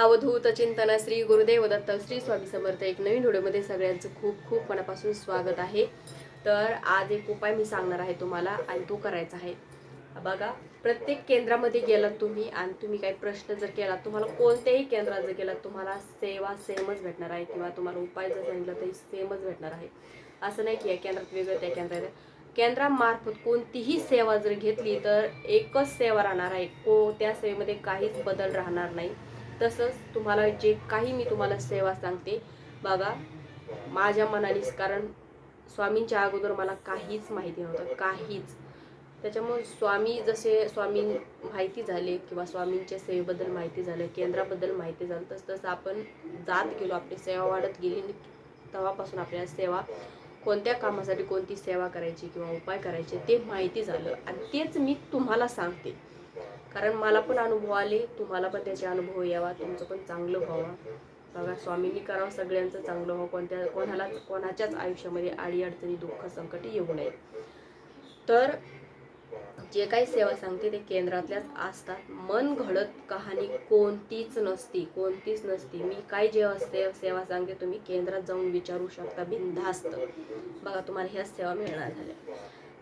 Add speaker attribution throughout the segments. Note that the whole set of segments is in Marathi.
Speaker 1: अवधूत चिंतन श्री गुरुदेव दत्त श्री स्वामी समर्थ एक नवीन व्हिडिओमध्ये सगळ्यांचं खूप खूप मनापासून स्वागत आहे. तर आज एक उपाय मी सांगणार आहे तुम्हाला आणि तो करायचा आहे. बघा प्रत्येक केंद्रामध्ये गेलात तुम्ही आणि तुम्ही काही प्रश्न जर केला तुम्हाला कोणत्याही केंद्रात जर गेलात तुम्हाला सेवा सेमच भेटणार आहे किंवा तुम्हाला उपाय जर सांगितला तरी सेमच भेटणार आहे. असं नाही की या केंद्रात वेगळं त्या केंद्रात केंद्रामार्फत कोणतीही सेवा जर घेतली तर एकच सेवा राहणार आहे. को त्या सेवेमध्ये काहीच बदल राहणार नाही. तसंच तुम्हाला जे काही मी तुम्हाला सेवा सांगते बघा माझ्या मनानेच कारण स्वामींच्या अगोदर मला काहीच माहिती नव्हतं काहीच. त्याच्यामुळे स्वामी जसे स्वामी माहिती झाले किंवा स्वामींच्या सेवेबद्दल माहिती झालं केंद्राबद्दल माहिती झालं तसं तसं आपण जात गेलो आपली सेवा वाढत गेली तेव्हापासून आपल्याला सेवा कोणत्या कामासाठी कोणती सेवा करायची किंवा उपाय करायचे ते माहिती झालं. आणि तेच मी तुम्हाला सांगते. कारण मला पण अनुभव आले तुम्हाला पण त्याचे अनुभव यावा तुमचं पण चांगलं व्हावं. बघा स्वामींनी करावं सगळ्यांचं चांगलं व्हावं कोणत्या कोणालाच कोणाच्याच आयुष्यामध्ये अडीअडचणी दुःख संकट येऊ नये तर जे काही सेवा सांगते ते केंद्रातल्याच असतात. मन घडत कहाणी कोणतीच नसती कोणतीच नसती. मी काय जेव्हा सेवा सेवा सांगते तुम्ही केंद्रात जाऊन विचारू शकता बिनधास्त. बघा तुम्हाला ह्याच सेवा मिळणार झाल्या.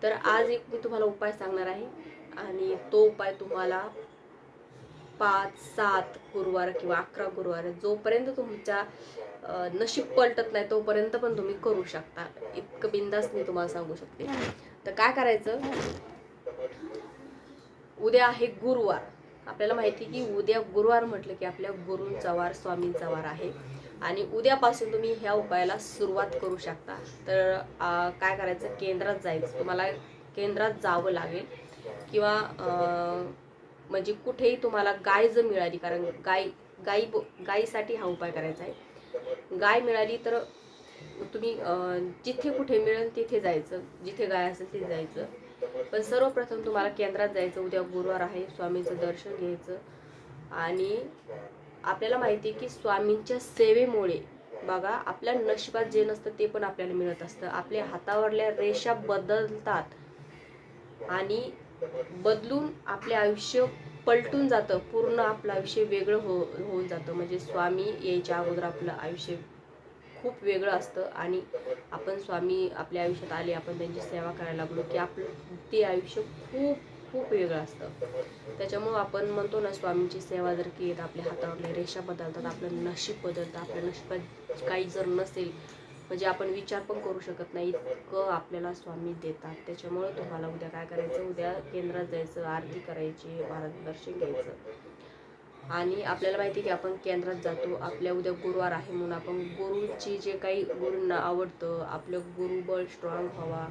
Speaker 1: तर आज एक मी तुम्हाला उपाय सांगणार आहे. आणि तो उपाय तुम्हाला पाच सात गुरुवार किंवा अकरा गुरुवार जोपर्यंत तुमच्या नशीब पलटत नाही तोपर्यंत पण तुम्ही करू शकता. इतकं बिंदास मी तुम्हाला सांगू शकते. तर काय करायचं? उद्या आहे गुरुवार. आपल्याला माहिती आहे की उद्या गुरुवार म्हटलं की आपल्या गुरूंचा वार स्वामींचा वार आहे. आणि उद्यापासून तुम्ही ह्या उपायाला सुरुवात करू शकता. तर काय करायचं? केंद्रात जायचं. तुम्हाला केंद्रात जावं लागेल. किंवा म्हणजे कुठेही तुम्हाला गाय जर मिळाली कारण गाय गाई गाईसाठी हा उपाय करायचा आहे. गाय मिळाली तर तुम्ही जिथे कुठे मिळेल तिथे जायचं. जिथे गाय असेल तिथे जायचं. पण सर्वप्रथम तुम्हाला केंद्रात जायचं उद्या गुरुवार आहे स्वामींचं दर्शन घ्यायचं. आणि आपल्याला माहिती आहे की स्वामींच्या सेवेमुळे बघा आपल्या नशिबात जे नसतं ते पण आपल्याला मिळत असतं. आपल्या हातावरल्या रेषा बदलतात. आणि बदलून आपले आयुष्य पलटून जातं. पूर्ण आपलं आयुष्य वेगळं हो होऊन जातं. म्हणजे स्वामी यायच्या अगोदर आपलं आयुष्य खूप वेगळं असतं आणि आपण स्वामी आपल्या आयुष्यात आले आपण त्यांची सेवा करायला लागलो की आपलं ते आयुष्य खूप खूप वेगळं असतं. त्याच्यामुळं आपण म्हणतो ना स्वामींची सेवा जर केली तर आपल्या हातावरल्या रेषा बदलतात आपलं नशीब बदलतं आपल्या नशिबात काही जर नसेल म्हणजे आपण विचार पण करू शकत नाही इतकं आपल्याला स्वामी देतात. त्याच्यामुळं तुम्हाला उद्या काय करायचं? उद्या केंद्रात जायचं आरती करायची भारत दर्शन घ्यायचं. आणि आपल्याला माहिती आहे की आपण केंद्रात जातो आपल्या उद्या गुरुवार आहे म्हणून आपण गुरुची जे काही गुरूंना आवडतं आपलं गुरुबळ स्ट्रॉंग व्हावा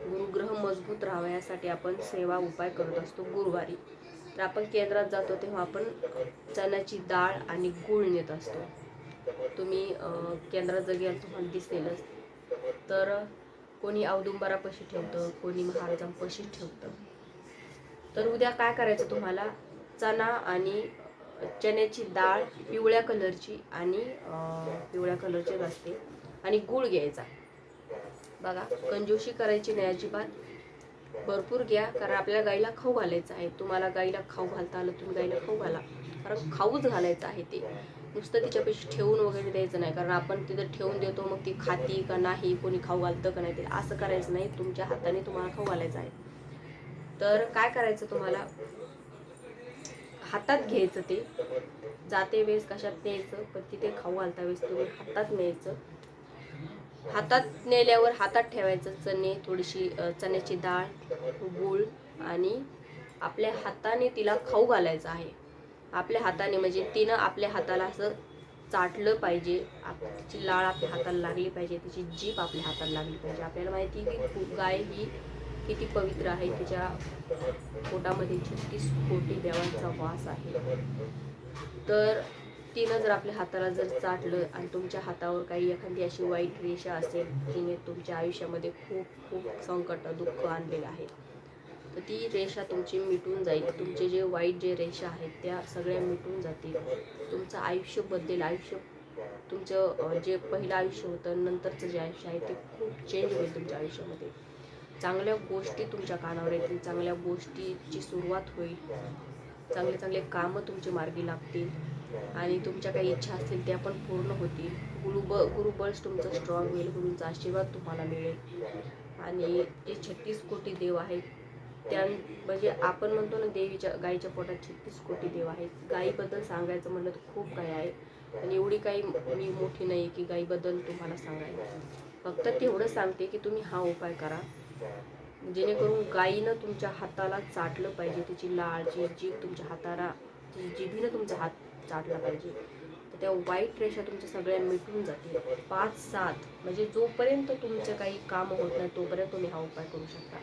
Speaker 1: गुरुग्रह मजबूत राहावा यासाठी आपण सेवा उपाय करत असतो गुरुवारी. तर आपण केंद्रात जातो तेव्हा आपण चण्याची डाळ आणि गूळ नेत असतो. तुम्ही केंद्रात जर गेला तुम्हाला दिसेलच. तर कोणी औदुंबरापाशी ठेवतं कोणी महाराजांपाशी ठेवतं. तर उद्या काय करायचं तुम्हाला? चणा आणि चण्याची डाळ पिवळ्या कलरची आणि पिवळ्या कलरचीच असते आणि गूळ घ्यायचा. बघा कंजोशी करायची नाही अजिबात. भरपूर घ्या कारण आपल्याला गाईला खाऊ घालायचं आहे. तुम्हाला गाईला खाऊ घालता आलं तुम्ही गाईला खाऊ घाला. कारण खाऊच घालायचं आहे ते. नुसतं तिच्यापाशी ठेवून वगैरे द्यायचं नाही. कारण आपण तिथं ठेवून देतो मग ती खाती का नाही कोणी खाऊ घालतं का नाही ते असं करायचं नाही. तुमच्या हाताने तुम्हाला खाऊ घालायचं आहे. तर काय करायचं तुम्हाला? हातात घ्यायचं ते. जाते वेळेस कशात न्यायचं पण तिथे खाऊ घालता वेळेस तुम्ही हातात न्यायचं. हातात नेल्यावर हातात ठेवायचं चणे थोडीशी चण्याची डाळ गूळ आणि आपल्या हाताने तिला खाऊ घालायचं आहे. आपल्या हाताने म्हणजे तिनं आपल्या हाताला असं चाटलं पाहिजे. आप- तिची लाळ आपल्या हाताला लागली पाहिजे तिची जीभ आपल्या हाताला लागली पाहिजे. आपल्याला माहिती की खूप गाय ही किती पवित्र आहे तिच्या पोटामध्ये छत्तीस कोटी देवांचा वास आहे. तर तिनं जर आपल्या हाताला जर चाटलं आणि तुमच्या हातावर काही एखादी अशी वाईट रेषा असेल तिने तुमच्या आयुष्यामध्ये खूप खूप संकट दुःख आणलेलं आहे तर ती रेषा तुमची मिटून जाईल. तुमचे जे वाईट जे रेषा आहेत त्या सगळ्या मिटून जातील. तुमचं आयुष्य बदलेल. आयुष्य तुमचं जे पहिलं आयुष्य होतं नंतरचं जे आयुष्य आहे ते खूप चेंज होईल तुमच्या आयुष्यामध्ये. चांगल्या गोष्टी तुमच्या कानावर येतील चांगल्या गोष्टीची सुरुवात होईल. चांगले चांगले कामं तुमचे मार्गी लागतील. आणि तुमच्या काही इच्छा असतील त्या पण पूर्ण होतील. गुरुब गुरुबळ तुमचं स्ट्रॉंग होईल गुरुंचा आशीर्वाद तुम्हाला मिळेल. आणि जे छत्तीस कोटी देव आहेत त्या म्हणजे आपण म्हणतो ना देवीच्या गाईच्या पोटात छत्तीस कोटी देव आहेत. गाईबद्दल सांगायचं म्हणलं तर खूप काही आहे. आणि एवढी काही मी मोठी नाही की गाईबद्दल तुम्हाला सांगायला फक्त तेवढं सांगते की तुम्ही हा उपाय करा. जेणेकरून गायीनं तुमच्या हाताला चाटलं पाहिजे तिची लाळची जीभ तुमच्या हाताला ती जिभीनं तुमचा हात चाटला पाहिजे तर त्या वाईट रेषा तुमच्या सगळ्या मिटून जातील. पाच सात म्हणजे जोपर्यंत तुमचं काही काम होत नाही तोपर्यंत तुम्ही हा उपाय करू शकता.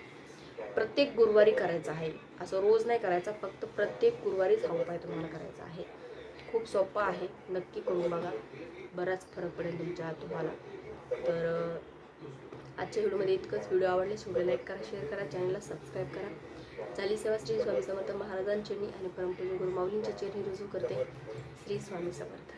Speaker 1: प्रत्येक गुरुवारी करायचा आहे. असं रोज नाही करायचा फक्त प्रत्येक गुरुवारीच हा उपाय तुम्हाला करायचा आहे. खूप सोपा आहे नक्की करून बघा. बराच फरक पडेल तुमच्या तुम्हाला. तर आजच्या व्हिडिओमध्ये इतकंच. व्हिडिओ आवडल्यास व्हिडिओ लाईक करा शेअर करा चॅनलला सबस्क्राईब करा. चाली सेवा श्री स्वामी समर्थ महाराजांची चरणी आणि परमपूज्य गुरु माऊलींच्या चरणी रुजू करते. श्री स्वामी समर्थ.